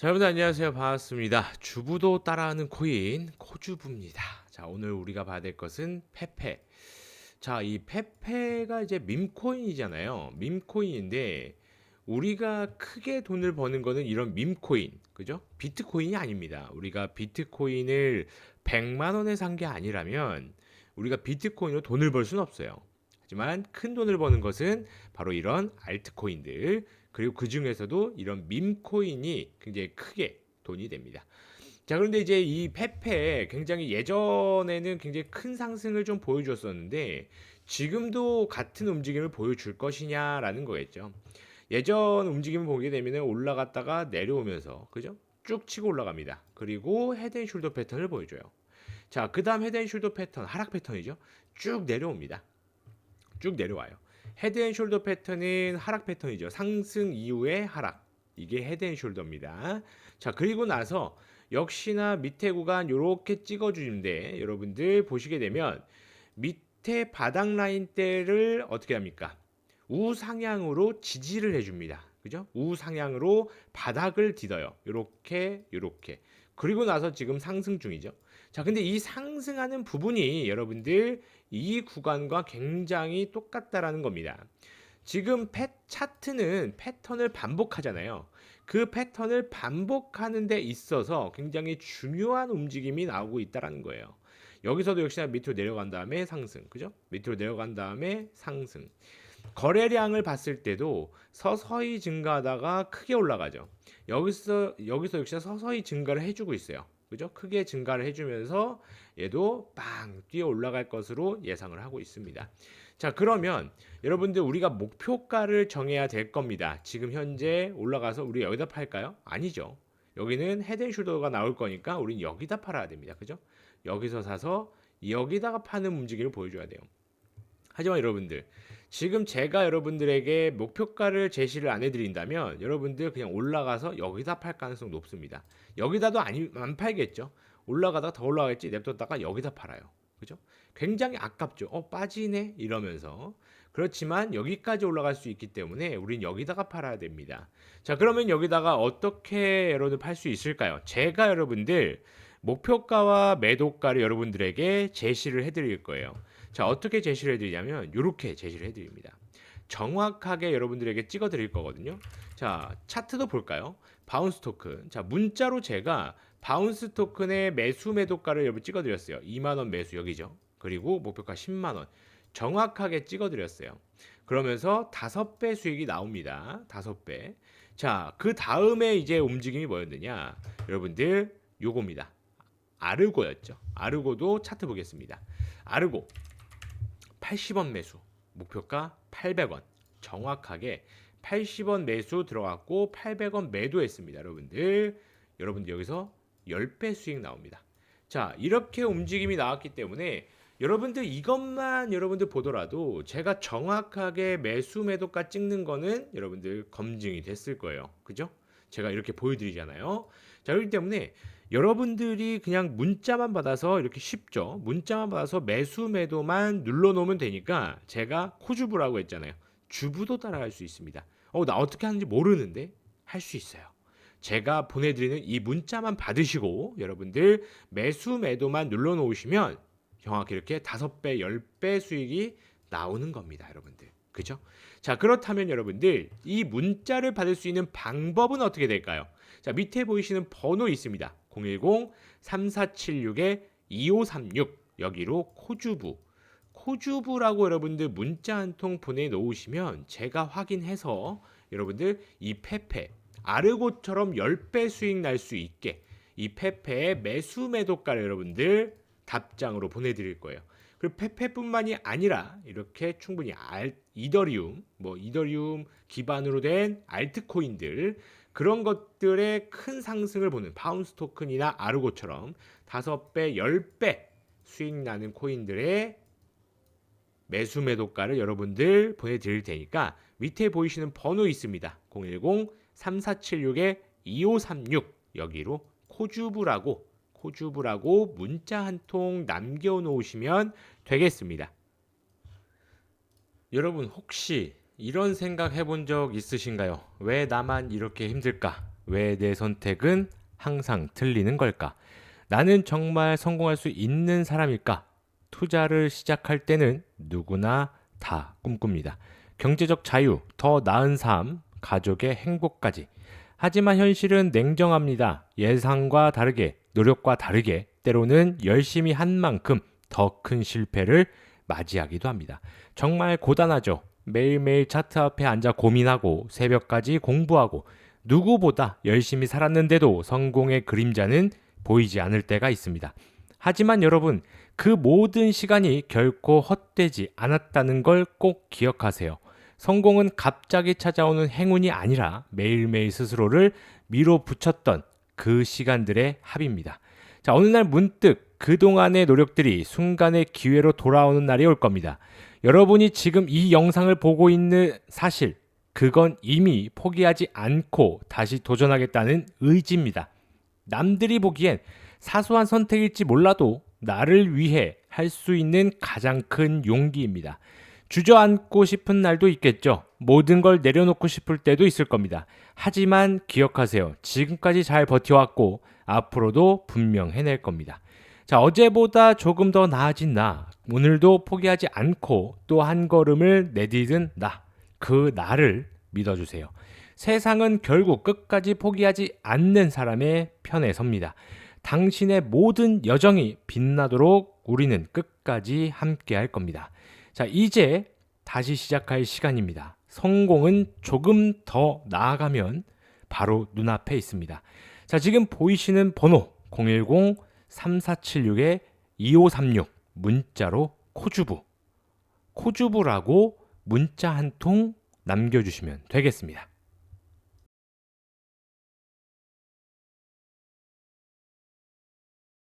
자, 여러분들 안녕하세요. 반갑습니다. 주부도 따라하는 코인 코주부입니다. 자, 오늘 우리가 봐야 될 것은 페페. 자, 이 페페가 이제 밈코인이잖아요. 밈코인인데 우리가 크게 돈을 버는 거는 이런 밈코인, 그죠? 비트코인이 아닙니다. 우리가 비트코인을 100만 원에 산 게 아니라면 우리가 비트코인으로 돈을 벌 수는 없어요. 하지만 큰 돈을 버는 것은 바로 이런 알트코인들 그리고 그 중에서도 이런 밈코인이 굉장히 크게 돈이 됩니다. 자 그런데 이제 이 페페 굉장히 예전에는 굉장히 큰 상승을 좀 보여줬었는데 지금도 같은 움직임을 보여줄 것이냐라는 거겠죠. 예전 움직임을 보게 되면 올라갔다가 내려오면서 그죠? 쭉 치고 올라갑니다. 그리고 헤드앤숄더 패턴을 보여줘요. 자, 그 다음 헤드앤숄더 패턴, 하락 패턴이죠. 쭉 내려옵니다. 쭉 내려와요. 헤드앤숄더 패턴은 하락 패턴이죠. 상승 이후의 하락. 이게 헤드앤숄더입니다. 자, 그리고 나서 역시나 밑에 구간 이렇게 찍어주는데 여러분들 보시게 되면 밑에 바닥 라인대를 어떻게 합니까? 우상향으로 지지를 해줍니다. 그죠? 우상향으로 바닥을 디뎌요. 이렇게, 이렇게. 그리고 나서 지금 상승 중이죠. 자, 근데 이 상승하는 부분이 여러분들 이 구간과 굉장히 똑같다라는 겁니다. 지금 패, 차트는 패턴을 반복하잖아요. 그 패턴을 반복하는 데 있어서 굉장히 중요한 움직임이 나오고 있다라는 거예요. 여기서도 역시나 밑으로 내려간 다음에 상승, 그죠? 밑으로 내려간 다음에 상승. 거래량을 봤을 때도 서서히 증가하다가 크게 올라가죠. 여기서 여기서 역시나 서서히 증가를 해 주고 있어요. 그죠? 크게 증가를 해주면서 얘도 빵 뛰어 올라갈 것으로 예상을 하고 있습니다. 자, 그러면 여러분들 우리가 목표가를 정해야 될 겁니다. 지금 현재 올라가서 우리 여기다 팔까요? 아니죠. 여기는 헤드앤숄더가 나올 거니까 우린 여기다 팔아야 됩니다. 그죠? 여기서 사서 여기다가 파는 움직임을 보여줘야 돼요. 하지만 여러분들 지금 제가 여러분들에게 목표가를 제시를 안 해드린다면 여러분들 그냥 올라가서 여기다 팔 가능성 높습니다. 여기다도 아니, 안 팔겠죠. 올라가다가 더 올라가겠지 냅뒀다가 여기다 팔아요. 그죠? 굉장히 아깝죠. 어 빠지네 이러면서 그렇지만 여기까지 올라갈 수 있기 때문에 우린 여기다가 팔아야 됩니다. 자 그러면 여기다가 어떻게 여러분들 팔 수 있을까요? 제가 여러분들 목표가와 매도가를 여러분들에게 제시를 해드릴 거예요. 자, 어떻게 제시를 해드리냐면, 이렇게 제시를 해드립니다. 정확하게 여러분들에게 찍어 드릴 거거든요. 자, 차트도 볼까요? 바운스 토큰. 자, 문자로 제가 바운스 토큰의 매수 매도가를 여러분 찍어 드렸어요. 2만원 매수 여기죠. 그리고 목표가 10만원. 정확하게 찍어 드렸어요. 그러면서 다섯 배 수익이 나옵니다. 다섯 배. 자, 그 다음에 이제 움직임이 뭐였느냐? 여러분들, 요겁니다. 아르고였죠. 아르고도 차트 보겠습니다. 아르고 80원 매수, 목표가 800원. 정확하게 80원 매수 들어갔고 800원 매도했습니다, 여러분들. 여러분들 여기서 10배 수익 나옵니다. 자, 이렇게 움직임이 나왔기 때문에 여러분들 이것만 여러분들 보더라도 제가 정확하게 매수 매도가 찍는 거는 여러분들 검증이 됐을 거예요. 그죠? 제가 이렇게 보여드리잖아요. 자, 그렇기 때문에 여러분들이 그냥 문자만 받아서 이렇게 쉽죠. 문자만 받아서 매수 매도만 눌러 놓으면 되니까 제가 코주부라고 했잖아요. 주부도 따라할 수 있습니다. 어, 나 어떻게 하는지 모르는데 할 수 있어요. 제가 보내드리는 이 문자만 받으시고 여러분들 매수 매도만 눌러 놓으시면 정확히 이렇게 다섯 배, 열배 수익이 나오는 겁니다, 여러분들. 그죠? 자, 그렇다면 여러분들 이 문자를 받을 수 있는 방법은 어떻게 될까요? 자, 밑에 보이시는 번호 있습니다. 010-3476-2536 여기로 코주부 코주부라고 여러분들 문자 한 통 보내놓으시면 제가 확인해서 여러분들 이 페페 아르고처럼 10배 수익 날 수 있게 이 페페의 매수 매도가를 여러분들 답장으로 보내드릴 거예요. 그리고 페페뿐만이 아니라 이렇게 충분히 알, 이더리움, 뭐 이더리움 기반으로 된 알트코인들 그런 것들의 큰 상승을 보는 바운스 토큰이나 아르고처럼 다섯 배, 열배 수익 나는 코인들의 매수 매도가를 여러분들 보내드릴 테니까 밑에 보이시는 번호 있습니다. 010-3476-2536 여기로 코주부라고 코주부라고 문자 한 통 남겨놓으시면 되겠습니다. 여러분 혹시 이런 생각 해본 적 있으신가요? 왜 나만 이렇게 힘들까? 왜 내 선택은 항상 틀리는 걸까? 나는 정말 성공할 수 있는 사람일까? 투자를 시작할 때는 누구나 다 꿈꿉니다. 경제적 자유, 더 나은 삶, 가족의 행복까지. 하지만 현실은 냉정합니다. 예상과 다르게, 노력과 다르게, 때로는 열심히 한 만큼 더 큰 실패를 맞이하기도 합니다. 정말 고단하죠. 매일매일 차트 앞에 앉아 고민하고 새벽까지 공부하고 누구보다 열심히 살았는데도 성공의 그림자는 보이지 않을 때가 있습니다. 하지만 여러분, 그 모든 시간이 결코 헛되지 않았다는 걸 꼭 기억하세요. 성공은 갑자기 찾아오는 행운이 아니라 매일매일 스스로를 밀어붙였던 그 시간들의 합입니다. 자, 어느 날 문득 그동안의 노력들이 순간의 기회로 돌아오는 날이 올 겁니다. 여러분이 지금 이 영상을 보고 있는 사실, 그건 이미 포기하지 않고 다시 도전하겠다는 의지입니다. 남들이 보기엔 사소한 선택일지 몰라도 나를 위해 할 수 있는 가장 큰 용기입니다. 주저앉고 싶은 날도 있겠죠. 모든 걸 내려놓고 싶을 때도 있을 겁니다. 하지만 기억하세요. 지금까지 잘 버텨왔고 앞으로도 분명 해낼 겁니다. 자, 어제보다 조금 더 나아진 나. 오늘도 포기하지 않고 또 한 걸음을 내디딘 나. 그 나를 믿어주세요. 세상은 결국 끝까지 포기하지 않는 사람의 편에 섭니다. 당신의 모든 여정이 빛나도록 우리는 끝까지 함께 할 겁니다. 자, 이제 다시 시작할 시간입니다. 성공은 조금 더 나아가면 바로 눈앞에 있습니다. 자, 지금 보이시는 번호 010-3476-2536 문자로 코주부 코주부라고 문자 한 통 남겨주시면 되겠습니다.